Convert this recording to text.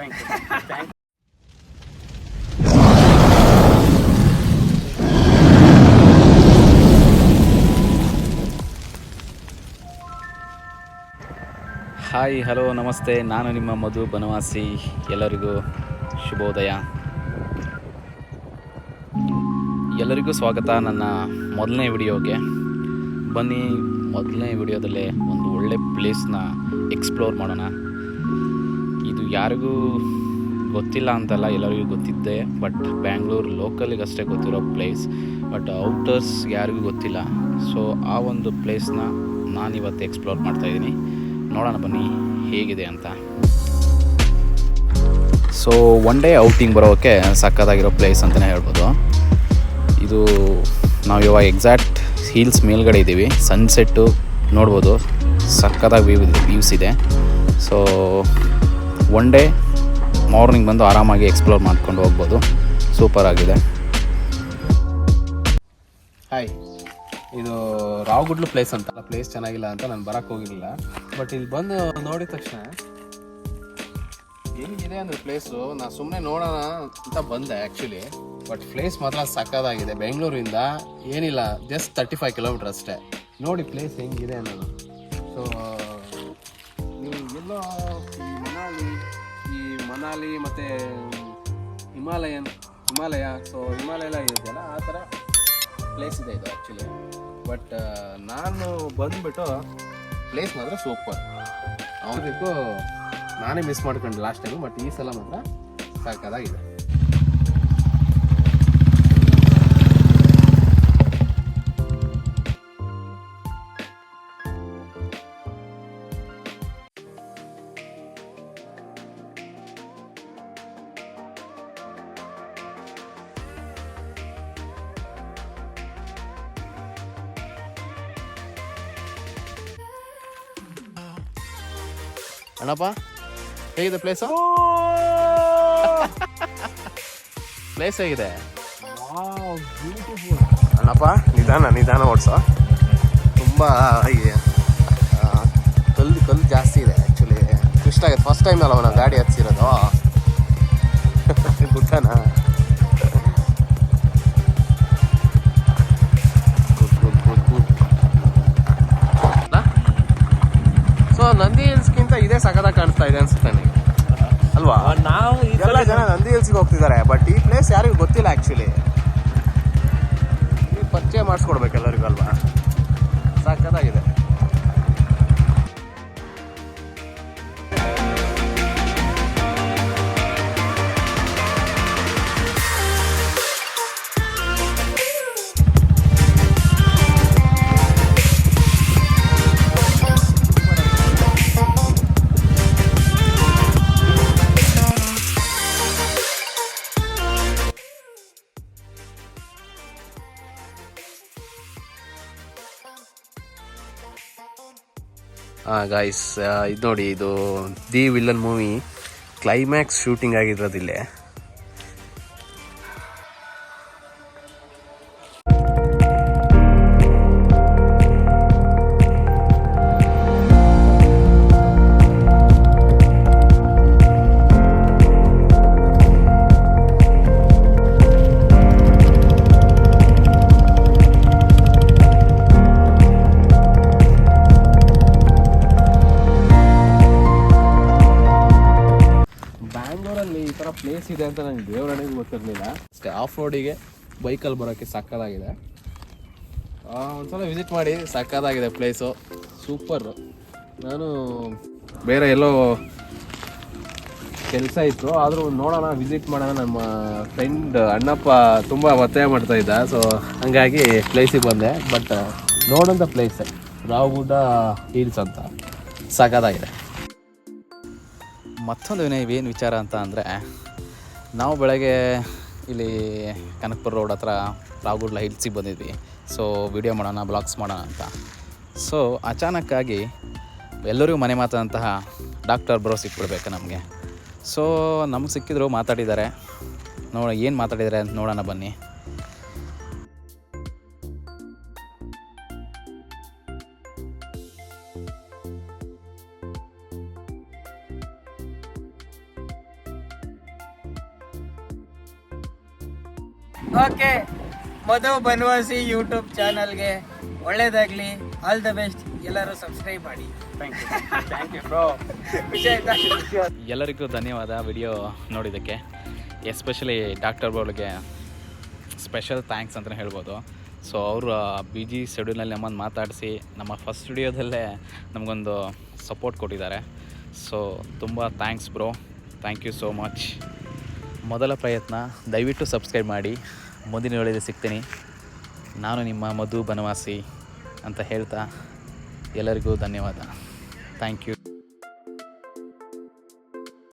Hi hello ನಮಸ್ತೆ ನಾನು ನಿಮ್ಮ ಮಧು ಬನವಾಸಿ. ಎಲ್ಲರಿಗೂ ಶುಭೋದಯ. ಎಲ್ಲರಿಗೂ ಸ್ವಾಗತ ನನ್ನ ಮೊದಲನೇ ವಿಡಿಯೋಗೆ. ಬನ್ನಿ, ಮೊದಲನೇ ವಿಡಿಯೋದಲ್ಲೇ ಒಂದು ಒಳ್ಳೆ ಪ್ಲೇಸ್ನ ಎಕ್ಸ್ಪ್ಲೋರ್ ಮಾಡೋಣ. ಇದು ಯಾರಿಗೂ ಗೊತ್ತಿಲ್ಲ ಅಂತಲ್ಲ, ಎಲ್ಲರಿಗೂ ಗೊತ್ತಿದ್ದೆ ಬಟ್ ಬ್ಯಾಂಗ್ಳೂರು ಲೋಕಲಿಗಷ್ಟೇ ಗೊತ್ತಿರೋ ಪ್ಲೇಸ್ ಬಟ್ ಔಟರ್ಸ್ ಯಾರಿಗೂ ಗೊತ್ತಿಲ್ಲ. ಸೊ ಆ ಒಂದು ಪ್ಲೇಸ್ನ ನಾನಿವತ್ತು ಎಕ್ಸ್ಪ್ಲೋರ್ ಮಾಡ್ತಾಯಿದ್ದೀನಿ ನೋಡೋಣ ಬನ್ನಿ ಹೇಗಿದೆ ಅಂತ. ಸೊ ಒನ್ ಡೇ ಔಟಿಂಗ್ ಬರೋಕ್ಕೆ ಸಕ್ಕತ್ತಾಗಿರೋ ಪ್ಲೇಸ್ ಅಂತಲೇ ಹೇಳ್ಬೋದು. ಇದು ನಾವು ಇವಾಗ ಎಕ್ಸಾಕ್ಟ್ ಹೀಲ್ಸ್ ಮೇಲ್ಗಡೆ ಇದ್ದೀವಿ. ಸನ್ಸೆಟ್ಟು ನೋಡ್ಬೋದು. ಸಕ್ಕತ್ತಾಗಿ ವ್ಯೂ ವ್ಯೂಸ್ ಇದೆ. ಸೊ ಒನ್ ಡೇ ಮಾರ್ನಿಂಗ್ ಬಂದು ಆರಾಮಾಗಿ ಎಕ್ಸ್ಪ್ಲೋರ್ ಮಾಡ್ಕೊಂಡು ಹೋಗ್ಬೋದು. ಸೂಪರ್ ಆಗಿದೆ. ಹಾಯ್ ಇದು ರಾವ್ಗುಡ್ಲು ಪ್ಲೇಸ್ ಅಂತ. ಪ್ಲೇಸ್ ಚೆನ್ನಾಗಿಲ್ಲ ಅಂತ ನಾನು ಬರಕ್ಕೆ ಹೋಗಿರಲಿಲ್ಲ. ಬಟ್ ಇಲ್ಲಿ ಬಂದು ನೋಡಿದ ತಕ್ಷಣ ಹೆಂಗಿದೆ ಅಂದರೆ ಪ್ಲೇಸು ನಾನು ಸುಮ್ಮನೆ ನೋಡೋಣ ಅಂತ ಬಂದೆ ಆ್ಯಕ್ಚುಲಿ ಬಟ್ ಪ್ಲೇಸ್ ಮಾತ್ರ ಸಕ್ಕದಾಗಿದೆ ಬೆಂಗಳೂರಿಂದ ಏನಿಲ್ಲ ಜಸ್ಟ್ ತರ್ಟಿ ಫೈವ್ ಕಿಲೋಮೀಟರ್ ಅಷ್ಟೇ. ನೋಡಿ ಪ್ಲೇಸ್ ಹೆಂಗಿದೆ ಅನ್ನೋದು. ಸೊ ಮನಾಲಿ ಮತ್ತು ಹಿಮಾಲಯನ್, ಹಿಮಾಲಯ ಸೊ ಹಿಮಾಲಯ ಎಲ್ಲ ಇದೆಯಲ್ಲ ಆ ಥರ ಪ್ಲೇಸ್ ಇದೆ ಇದು ಆ್ಯಕ್ಚುಲಿ ಬಟ್ ನಾನು ಬಂದುಬಿಟ್ಟು ಪ್ಲೇಸ್ ಮಾತ್ರ ಸೂಪರ್ ಅವನಿಗೂ ನಾನೇ ಮಿಸ್ ಮಾಡ್ಕೊಂಡು ಲಾಸ್ಟ್ ಟೈಮು ಬಟ್ ಈ ಸಲ ಮಾತ್ರ ಸಾಕಾಗಿದೆ. ಅಣ್ಣಪ್ಪ ಹೇಗಿದೆ ಪ್ಲೇಸ್ ಪ್ಲೇಸ್ ಹೇಗಿದೆ? ಅಣ್ಣಪ್ಪ ನಿಧಾನ ನಿಧಾನ ಓಡಿಸೋ. ತುಂಬ ಈ, ಕಲ್ಲು ಕಲ್ಲು ಜಾಸ್ತಿ ಇದೆ ಆ್ಯಕ್ಚುಲಿ ಇಷ್ಟ ಆಗಿದೆ. ಫಸ್ಟ್ ಟೈಮ್ ಅಲ್ಲ ನಾವು ಗಾಡಿ ಹತ್ತಿರೋದು ಗುಡ್ಡನ good good good good. So Nandi ಇದೇ ಸಕದ ಕಾಣಿಸ್ತಾ ಇದೆ ಅನ್ಸುತ್ತೆ ನನಗೆ ಅಲ್ವಾ? ನಾವು ಎಲ್ಲ ಜನ ನಂದಿ ಹಿಲ್ಸ್ಗೆ ಹೋಗ್ತಿದ್ದಾರೆ ಬಟ್ ಈ ಪ್ಲೇಸ್ ಯಾರಿಗೂ ಗೊತ್ತಿಲ್ಲ ಆ್ಯಕ್ಚುಲಿ ಪರಿಚಯ ಮಾಡಿಸ್ಕೊಡ್ಬೇಕು ಎಲ್ಲರಿಗೂ ಅಲ್ವಾ? ಸಖತ್ತಾಗಿದೆ. ಗಾಯ್ಸ್ ಇದು ನೋಡಿ ಇದು the Villain movie. Climax shooting ಆಗಿರೋದಿಲ್ಲೇ. Place ಇದೆ ಅಂತ ನನಗೆ ದೇವರಣಿಗೂ ಗೊತ್ತಿರಲಿಲ್ಲ. ಅಷ್ಟೇ ಆಫ್ ರೋಡಿಗೆ ಬೈಕಲ್ಲಿ ಬರೋಕ್ಕೆ ಸಕ್ಕದಾಗಿದೆ ಒಂದ್ಸಲ ವಿಸಿಟ್ ಮಾಡಿ ಸಕ್ಕದಾಗಿದೆ ಪ್ಲೇಸು ಸೂಪರ್ ನಾನು ಬೇರೆ ಎಲ್ಲೋ ಕೆಲಸ ಇತ್ತು. ಆದರೂ ನೋಡೋಣ ವಿಸಿಟ್ ಮಾಡೋಣ ನಮ್ಮ ಫ್ರೆಂಡ್ ಅಣ್ಣಪ್ಪ ತುಂಬ ಒತ್ತಾಯ ಮಾಡ್ತಾ ಇದ್ದ. ಸೊ ಹಂಗಾಗಿ ಪ್ಲೇಸಿಗೆ ಬಂದೆ. ಬಟ್ ನೋಡೋಂಥ ಪ್ಲೇಸೇ ರಾವ್ಗುಡ್ಡ ಹೀಲ್ಸ್ ಅಂತ. ಸಕ್ಕದಾಗಿದೆ ಮತ್ತೊಂದು ಏನು ವಿಚಾರ ಅಂತ ಅಂದರೆ ನಾವು ಬೆಳಗ್ಗೆ ಇಲ್ಲಿ ಕನಕಪುರ ರೋಡ್ ಹತ್ರ ರಾವ್ಗುಡ್ಲ ಹಿಲ್ಸಿಗೆ ಬಂದಿದ್ವಿ. ಸೊ ವಿಡಿಯೋ ಮಾಡೋಣ ಬ್ಲಾಗ್ಸ್ ಮಾಡೋಣ ಅಂತ. ಸೊ ಅಚಾನಕ್ಕಾಗಿ ಎಲ್ಲರಿಗೂ ಮನೆ ಮಾತಾದಂತಹ ಡಾಕ್ಟರ್ ಬ್ರೋ ಸಿಕ್ಬಿಡ್ಬೇಕು ನಮಗೆ. ಸೊ ನಮ್ಗೆ ಸಿಕ್ಕಿದ್ರು ಮಾತಾಡಿದ್ದಾರೆ. ನೋಡ, ಏನು ಮಾತಾಡಿದ್ದಾರೆ ಅಂತ ನೋಡೋಣ ಬನ್ನಿ. ಓಕೆ ಮಧು ಬನವಾಸಿ ಯೂಟ್ಯೂಬ್ ಚಾನಲ್ಗೆ ಒಳ್ಳೇದಾಗ್ಲಿ. ಆಲ್ ದ ಬೆಸ್ಟ್ ಎಲ್ಲರೂ ಸಬ್ಸ್ಕ್ರೈಬ್ ಮಾಡಿ. ಎಲ್ಲರಿಗೂ ಧನ್ಯವಾದ ವಿಡಿಯೋ ನೋಡಿದ್ದಕ್ಕೆ. ಎಸ್ಪೆಷಲಿ ಡಾಕ್ಟರ್ ಬೋರ್ಡ್ಗೆ ಸ್ಪೆಷಲ್ ಥ್ಯಾಂಕ್ಸ್ ಅಂತಲೇ ಹೇಳ್ಬೋದು. ಸೊ ಅವರು ಬಿ ಜಿ ಶೆಡ್ಯೂಲ್ನಲ್ಲಿ ನಮ್ಮನ್ನು ಮಾತಾಡಿಸಿ ನಮ್ಮ ಫಸ್ಟ್ ವಿಡಿಯೋದಲ್ಲೇ ನಮಗೊಂದು ಸಪೋರ್ಟ್ ಕೊಟ್ಟಿದ್ದಾರೆ. ಸೊ ತುಂಬ thanks bro thank you so much ಮೊದಲ ಪ್ರಯತ್ನ, ದಯವಿಟ್ಟು ಸಬ್ಸ್ಕ್ರೈಬ್ ಮಾಡಿ. ಮುಂದಿನ ವೇಳೆಯಲ್ಲಿ ಸಿಗ್ತೀನಿ. ನಾನು ನಿಮ್ಮ ಮಧು ಬನವಾಸಿ ಅಂತ ಹೇಳ್ತಾ ಎಲ್ಲರಿಗೂ ಧನ್ಯವಾದ. Thank you